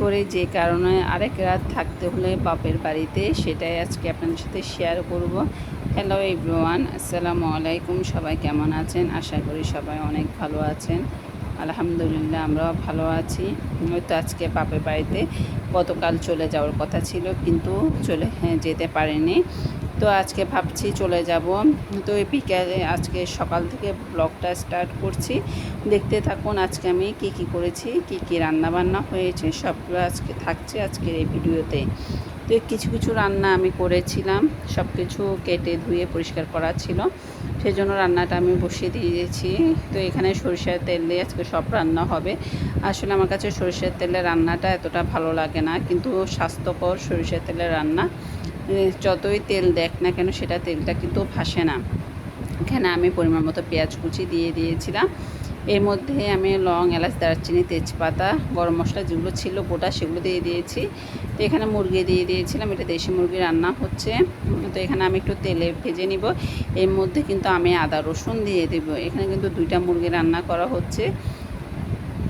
করে যে কারণে আরেক রাত থাকতে হলে বাপের বাড়িতে সেটাই আজকে আপনাদের সাথে শেয়ার করব। হ্যালো এভরিওয়ান আসসালামু আলাইকুম। সবাই কেমন আছেন? আশা করি সবাই অনেক ভালো আছেন। আলহামদুলিল্লাহ আমরাও ভালো আছি। হয়তো আজকে বাপের বাড়িতে গতকাল চলে যাওয়ার কথা ছিল কিন্তু চলে হ্যাঁ, যেতে পারিনি। তো আজকে ভাবছি চলে যাব। তো বিকালে আজকে সকাল থেকে ব্লগটা স্টার্ট করছি। দেখতে থাকুন আজকে আমি কি কি করেছি, কি কি রান্না বান্না হয়েছে সবগুলো আজকে থাকছে আজকের এই ভিডিওতে। তো কিছু কিছু রান্না আমি করেছিলাম, সব কিছু কেটে ধুয়ে পরিষ্কার করা ছিল। সেই জন্য রান্নাটা আমি বসিয়ে দিয়েছি। তো এখানে সরিষার তেল দিয়ে আজকে সব রান্না হবে। আসলে আমার কাছে সরিষার তেলের রান্নাটা এতটা ভালো লাগে না, কিন্তু স্বাস্থ্যকর সরিষার তেলের রান্না যতই তেল দেখ না কেন সেটা তেলটা কিন্তু ভাসে না। এখানে আমি পরিমাণ মতো পেঁয়াজ কুচি দিয়ে দিয়েছিলাম। এর মধ্যে আমি লং, এলাচ, দারচিনি, তেজপাতা, গরম মশলা যেগুলো ছিল, গোটা সেগুলো দিয়ে দিয়েছি। তো এখানে মুরগি দিয়ে দিয়েছিলাম, এটা দেশি মুরগি রান্না হচ্ছে। তো এখানে আমি একটু তেলে ভেজে নিব। এর মধ্যে কিন্তু আমি আদা, রসুন দিয়ে দেব। এখানে কিন্তু দুইটা মুরগি রান্না করা হচ্ছে।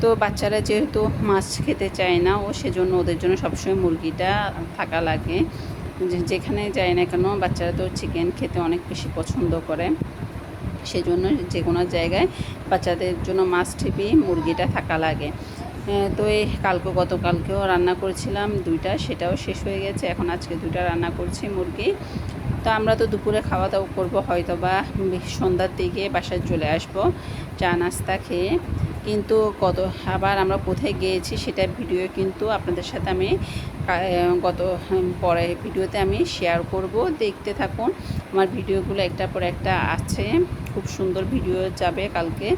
তো বাচ্চারা যেহেতু মাছ খেতে চায় না, ও সেজন্য ওদের জন্য সবসময় মুরগিটা থাকা লাগে। যেখানে যায় না কেন বাচ্চারা তো চিকেন খেতে অনেক বেশি পছন্দ করে। সেজন্য যে কোনো জায়গায় বাচ্চাদের জন্য মাছ টিপি মুরগিটা থাকা লাগে। তো এই কালকে গতকালকেও রান্না করেছিলাম দুইটা, সেটাও শেষ হয়ে গেছে। এখন আজকে দুইটা রান্না করছি মুরগি। তো আমরা তো দুপুরে খাওয়া দাওয়া করব হয়তো বা সন্ধ্যার দিকে বাসায় চলে আসব চা নাস্তা খেয়ে। কিন্তু গত আবার আমরা কোথায় গিয়েছি সেটা ভিডিও কিন্তু আপনাদের সাথে আমি গত পরে ভিডিওতে আমি শেয়ার করব। দেখতে থাকুন, আমার ভিডিওগুলো একটার পর একটা আছে। খুব সুন্দর ভিডিও যাবে কালকে।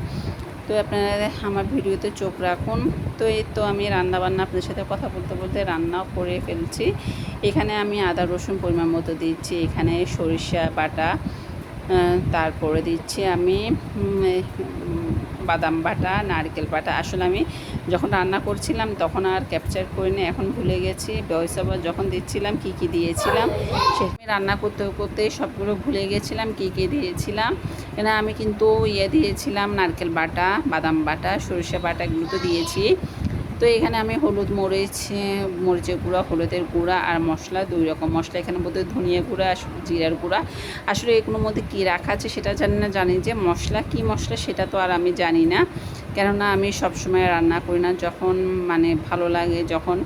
তো আপনারা আমার ভিডিওতে চোখ রাখুন। তো এই তো আমি রান্নাবান্না, আপনাদের সাথে কথা বলতে বলতে রান্নাও করে ফেলছি। এখানে আমি আদা, রসুন পরিমাণ মতো দিচ্ছি। এখানে সরিষা বাটা তারপরে দিচ্ছি আমি বাদাম বাটা, নারকেল বাটা। আসলে আমি যখন রান্না করছিলাম তখন আর ক্যাপচার করে করিনি, এখন ভুলে গেছি। ভয়েস ওভার যখন দিচ্ছিলাম কি কি দিয়েছিলাম, সে আমি রান্না করতে করতে সবগুলো ভুলে গেছিলাম, কি কি দিয়েছিলাম। এখানে আমি কিন্তু ইয়ে দিয়েছিলাম, নারকেল বাটা, বাদাম বাটা, সরিষা বাটা, এগুলো তো দিয়েছি। তো এখানে আমি হলুদ মরিচ, মরিচের গুঁড়া, হলুদের গুঁড়া আর মশলা, দুই রকম মশলা। এখানে মধ্যে ধনিয়া গুঁড়া জিরার গুঁড়া। আসলে এগুলোর মধ্যে কী রাখা আছে সেটা জানি না, জানি যে মশলা, কি মশলা সেটা তো আর আমি জানি না। কেননা আমি সবসময় রান্না করি না, যখন মানে ভালো লাগে, যখন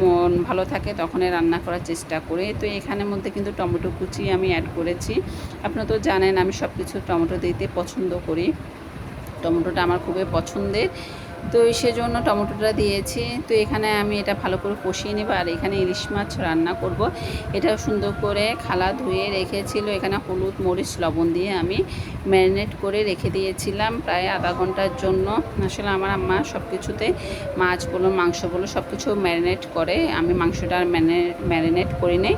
মন ভালো থাকে তখনই রান্না করার চেষ্টা করি। তো এখানের মধ্যে কিন্তু টমেটো কুচি আমি অ্যাড করেছি। আপনারা তো জানেন আমি সব কিছু টমেটো দিতে পছন্দ করি। টমেটোটা আমার খুবই পছন্দের। তো সেজন্য টমেটোটা দিয়েছি। তো এখানে আমি এটা ভালো করে কষিয়ে নেব আর এখানে ইলিশ মাছ রান্না করব। এটাও সুন্দর করে খালা ধুয়ে রেখেছিল। এখানে হলুদ, মরিচ, লবণ দিয়ে আমি ম্যারিনেট করে রেখে দিয়েছিলাম প্রায় আধা ঘণ্টার জন্য। আসলে আমার আম্মা সব কিছুতে মাছ বলো, মাংস বলো সব কিছু ম্যারিনেট করে। আমি মাংসটা ম্যারিনেট করি নেই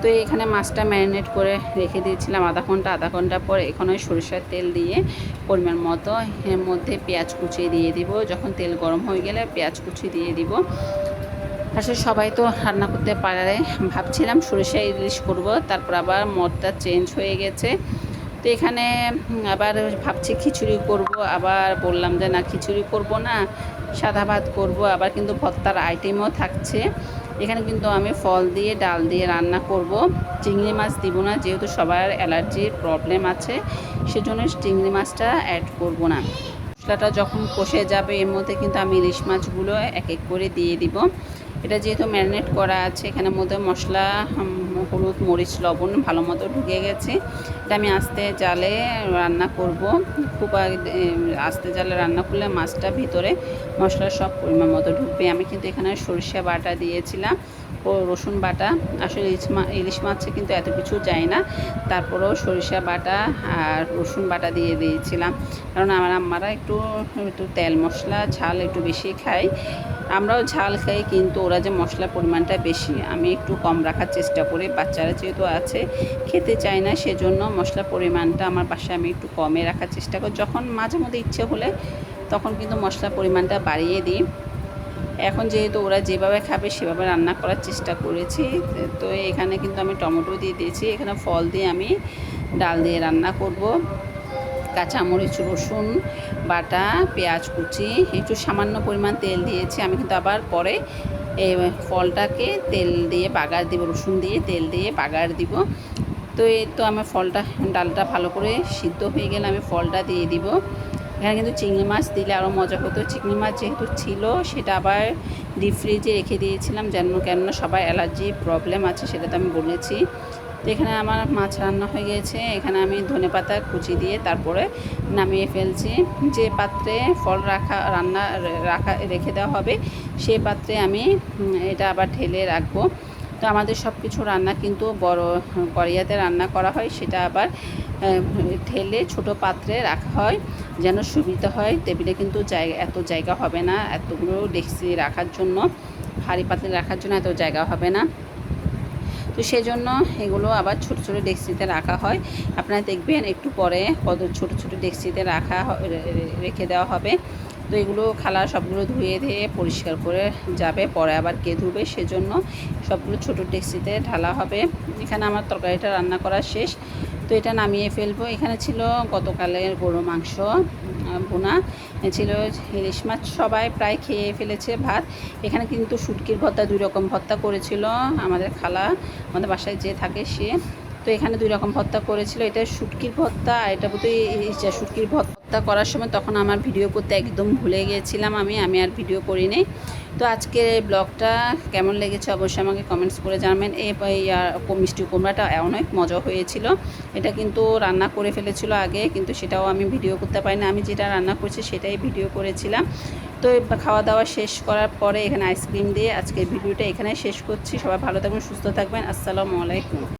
তো এখানে মাছটা ম্যারিনেট করে রেখে দিয়েছিলাম আধা ঘণ্টা আধা ঘণ্টা পর এখানে সরিষার তেল দিয়ে পরিমাণ মতো এর মধ্যে পেঁয়াজ কুচিয়ে দিয়ে দিব। যখন তেল গরম হয়ে গেলে পেঁয়াজ কুচি দিয়ে দিব। আসলে সবাই তো রান্না করতে পারে, ভাবছিলাম সরিষা ইলিশ করব, তারপর আবার মদটা চেঞ্জ হয়ে গেছে। তো এখানে আবার ভাবছি খিচুড়ি করব, আবার বললাম যে না খিচুড়ি করব না, সাদা ভাত করব, আবার কিন্তু ভর্তার আইটেমও থাকছে। এখানে কিন্তু আমি ফল দিয়ে, ডাল দিয়ে রান্না করব। চিংড়ি মাছ দিব না, যেহেতু সবার অ্যালার্জির প্রবলেম আছে, সেজন্য চিংড়ি মাছটা অ্যাড করব না। মশলাটা যখন কষে যাবে, এর মধ্যে কিন্তু আমি ইলিশ মাছগুলো এক এক করে দিয়ে দিব। এটা যেহেতু ম্যারিনেট করা আছে, এখানে মধ্যে মশলা হলুদ, মরিচ, লবণ ভালো মতো ঢুকে গেছে। এটা আমি আস্তে জালে রান্না করব। খুব আস্তে জালে রান্না করলে মাছটা ভিতরে মশলা সব পরিমাণ মতো ঢুকবে। আমি কিন্তু এখানে সরিষা বাটা দিয়েছিলাম। ও রসুন বাটা, আসলে ইলিশ মা, ইলিশ মাছে কিন্তু এত কিছু যায় না। তারপরেও সরিষা বাটা আর রসুন বাটা দিয়ে দিয়েছিলাম। কারণ আমার আম্মারা একটু একটু তেল মশলা, ঝাল একটু বেশি খায়। আমরাও ঝাল খাই, কিন্তু ওরা যে মশলার পরিমাণটা বেশি, আমি একটু কম রাখার চেষ্টা করি। বাচ্চারা যেহেতু আছে, খেতে চায় না, সেজন্য মশলার পরিমাণটা আমার বাসায় আমি একটু কমে রাখার চেষ্টা করি। যখন মাঝে মধ্যে ইচ্ছে হলে, তখন কিন্তু মশলার পরিমাণটা বাড়িয়ে দিই। এখন যেহেতু ওরা যেভাবে খাবে, সেভাবে রান্না করার চেষ্টা করেছি। তো এখানে কিন্তু আমি টমেটো দিয়ে দিয়েছি, এখানে ফল দিয়ে আমি ডাল দিয়ে রান্না করব। কাঁচামরিচ রসুন, বাটা, পেঁয়াজ কুচি, একটু সামান্য পরিমাণ তেল দিয়েছি। আমি কিন্তু আবার পরে এই ফলটাকে তেল দিয়ে, বাগার দিব, রসুন দিয়ে তেল দিয়ে বাগার দিব। তো এই তো আমার ফলটা, ডালটা ভালো করে সিদ্ধ হয়ে গেলে আমি ফলটা দিয়ে দিব। এখানে কিন্তু চিংড়ি মাছ দিলে আরও মজা হতো। চিংড়ি মাছ যেহেতু ছিল, সেটা আবার ডিপ ফ্রিজে রেখে দিয়েছিলাম যেন, কেননা সবার অ্যালার্জি প্রবলেম আছে, সেটা তো আমি বলেছি। তো এখানে আমার মাছ রান্না হয়ে গিয়েছে। এখানে আমি ধনে পাতা কুচি দিয়ে তারপরে নামিয়ে ফেলছি। যে পাত্রে ফল রাখা, রান্না রাখা, রেখে দেওয়া হবে, সে পাত্রে আমি এটা আবার ঢেলে রাখব। তো আমাদের সব কিছু রান্না কিন্তু বড় কড়াইয়াতে রান্না করা হয়। সেটা আবার ঢেলে ছোট পাত্রে রাখা হয়, যেন সুবিধা হয়। টেবিলে কিন্তু জায়গা, এত জায়গা হবে না। এতগুলো ডেক্সি রাখার জন্য হাঁড়ি পাত্রে রাখার জন্য এত জায়গা হবে না। তো সেজন্য এগুলো আবার ছোট ছোট ডেক্সিতে রাখা হয়। আপনারা দেখবেন একটু পরে কত ছোট ছোট ডেক্সিতে রাখা রেখে দেওয়া হবে। তো এগুলো খালা সবগুলো ধুয়ে ধুয়ে পরিষ্কার করে যাবে, পরে আবার কে ধুবে সেজন্য সবগুলো ছোট ডেক্সিতে ঢালা হবে। এখানে আমার তরকারিটা রান্না করা শেষ। তো এটা নামিয়ে ফেলব। এখানে ছিল গতকালের গরু মাংস বোনা ছিল ইলিশ মাছ। সবাই প্রায় খেয়ে ফেলেছে ভাত। এখানে কিন্তু শুটকির ভর্তা, দুই রকম ভর্তা করেছিল আমাদের খালা। আমাদের বাসায় যে থাকে সে। তো এখানে দুই রকম ভর্তা করেছিল এটা শুটকির ভর্তা আর এটা বোধহয় শুটকির ভর্তা করার সময় তখন আমার ভিডিও করতে একদম ভুলে গিয়েছিলাম আমি আমি আর ভিডিও করি করিনি তো আজকের এই ব্লগটা কেমন লেগেছে অবশ্যই আমাকে কমেন্টস করে জানাবেন। এই মিষ্টি কুমড়াটা অনেক মজা হয়েছিল। এটা কিন্তু রান্না করে ফেলেছিল আগে, কিন্তু সেটাও আমি ভিডিও করতে পারি না আমি যেটা রান্না করছি সেটাই ভিডিও করেছিলাম। তো খাওয়া দাওয়া শেষ করার পরে এখানে আইসক্রিম দিয়ে আজকের ভিডিওটা এখানে শেষ করছি। সবাই ভালো থাকবেন, সুস্থ থাকবেন। আসসালামু আলাইকুম।